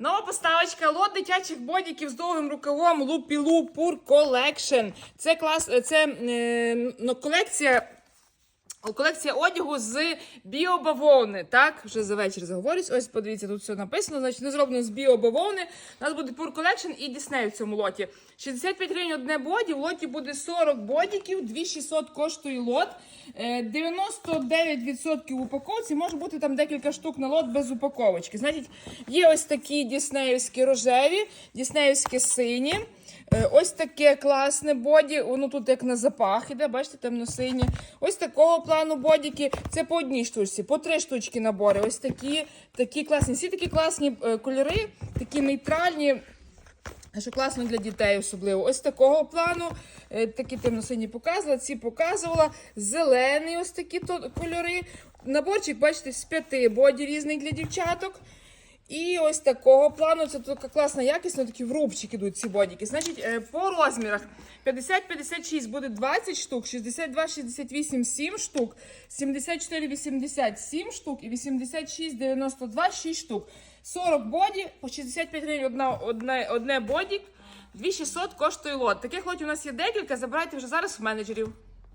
Нова поставочка лот дитячих бодіків з довгим рукавом Лупілу Лупур Колекшн. Це клас, це е, ну, колекція. Колекція одягу з біобавовни. Так, вже за вечір заговорюсь. Ось подивіться, тут все написано. Значить, не зроблено з біобавовни. У нас буде Pure Collection і Disney в цьому лоті. 65 гривень одне боді. В лоті буде 40 бодіків, 2600 коштує лот. Е, 99% в упаковці. Може бути там декілька штук на лот без упаковочки. Значить, є ось такі діснеївські рожеві, діснеївські сині. Е, Ось таке класне боді, воно тут як на запах іде, бачите, темно-сині. Ось такого плану бодіки. Це по одній штучці, по три штучки набори. Ось такі, такі класні. Всі такі класні е, кольори, такі нейтральні. Що класно для дітей особливо. Ось такого плану. Е, Такі темно-сині показувала, ці показувала. Зелений ось такі кольори. Наборчик, бачите, з п'яти боді різний для дівчаток. І ось такого плану, це така класна якість, ну такі в рубчик ідуть ці бодіки. Значить, е, по розмірах 50-56 буде 20 штук, 62-68 7 штук, 74-80 7 штук і 86-92 6 штук. 40 боді, по 65 гривень одна, одне, одне бодік, 2600 коштує лот. Таких лотів у нас є декілька, забирайте вже зараз в менеджерів.